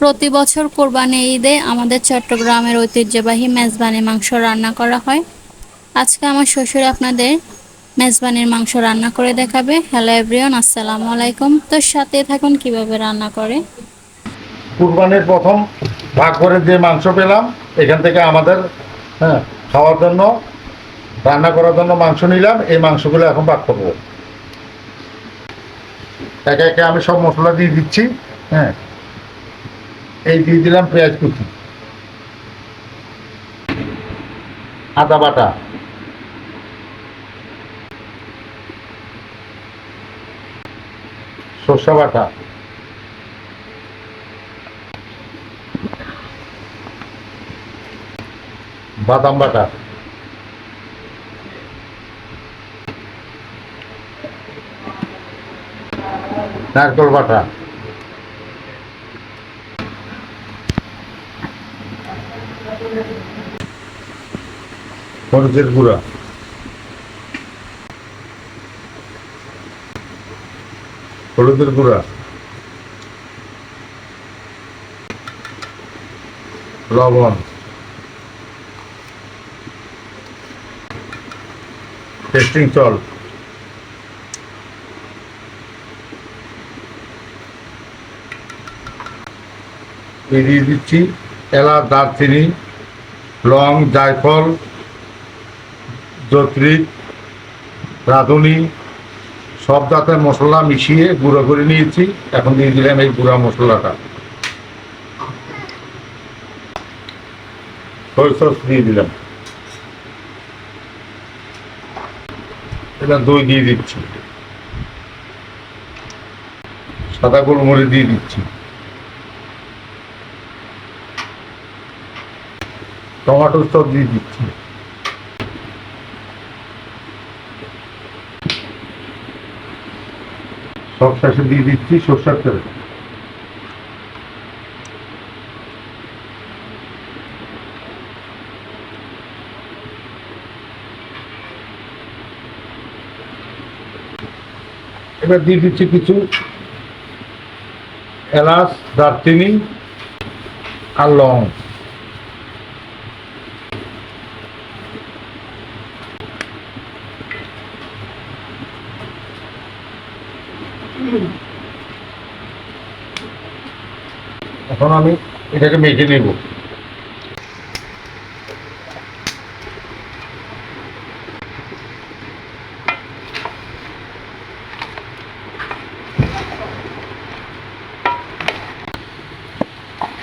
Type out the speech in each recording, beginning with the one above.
প্রতি বছর কোরবানি ঈদে আমাদের চট্টগ্রামের ঐতিহ্যবাহী মেজবানি মাংস রান্না করা হয়। আজকে আমার শ্বশুর আপনাদের মেজবানির মাংস রান্না করে দেখাবে। হ্যালো এভরিওয়ান আসসালামু আলাইকুম। তো সাথে থাকুন, কীভাবে রান্না করে? কুরবানির প্রথম ভাগ করে যে মাংস পেলাম, এখান থেকে আমাদের হ্যাঁ খাওয়ার জন্য, রান্না করার জন্য মাংস নিলাম। এই মাংসগুলো এখন ভাগ করব। একে একে আমি সব মশলা দিয়ে দিচ্ছি হ্যাঁ। এই দিয়ে দিলাম পেঁয়াজ কুচি। আদা বাটা। সর্ষে বাটা। বাদাম বাটা। নারকেল বাটা। মরিচের গুঁড়া। হলুদের গুঁড়া। লবণ। টেস্টিং চল। দিয়ে দিচ্ছি। এলাচ দারচিনি, লং, জায়ফল জত্রিক রাঁধুনি, সব জাতের মশলা মিশিয়ে গুঁড়ো করে নিয়েছি। এখন দিয়ে দিলাম এই গুঁড়া মশলাটা। দিয়ে দিলাম। এটা দই দিয়ে দিচ্ছি। সাদা গোলমরিচ দিয়ে দিচ্ছি। টমেটো সস দিয়ে দিচ্ছি। সব শেষে দিয়ে দিচ্ছি সর্ষের তেল। এবার দিয়ে দিচ্ছি কিছু এলাচ, দারচিনি আর লং এখন আমি এটাকে মেখে নেব।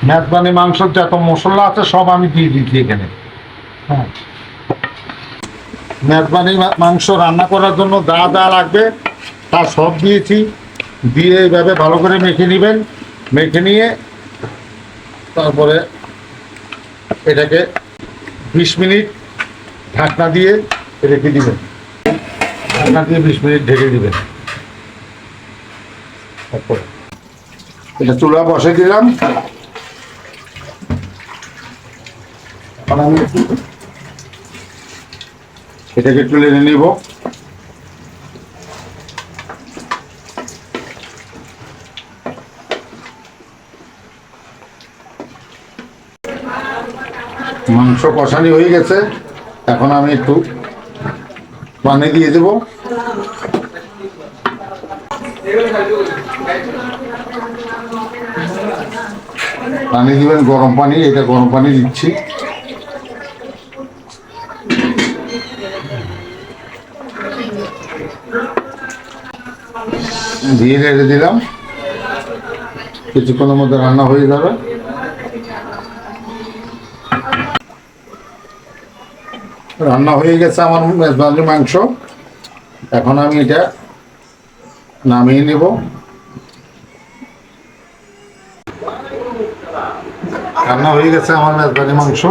মেজবানি, মাংসের যত মশলা আছে সব আমি দিয়ে দিচ্ছি এখানে। হ্যাঁ। মেজবানি মাংস রান্না করার জন্য যা যা লাগবে তা সব দিয়েছি। দিয়ে এইভাবে ভালো করে মেখে নেবেন। মেখে নিয়ে তারপরে এটাকে বিশ মিনিট ঢাকনা দিয়ে রেখে দিবেন। ঢাকনা দিয়ে বিশ মিনিট ঢেকে দিবেন। তারপরে এটা চুলা বসে দিলাম। এটাকে লেনে নিব। মাংস কষানি হয়ে গেছে। এখন আমি একটু পানি দিয়ে দেব। পানি দিবেন, গরম পানি, এটা গরম পানি দিচ্ছি। দিয়ে রেড়ে দিলাম। কিছুক্ষণের মধ্যে রান্না হয়ে যাবে। রান্না হয়ে গেছে আমার মেজবানি মাংস। এখন আমি এটা নামিয়ে নেব। রান্না হয়ে গেছে আমার মেজবানি মাংস।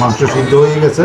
মাংস সিদ্ধ হয়ে গেছে।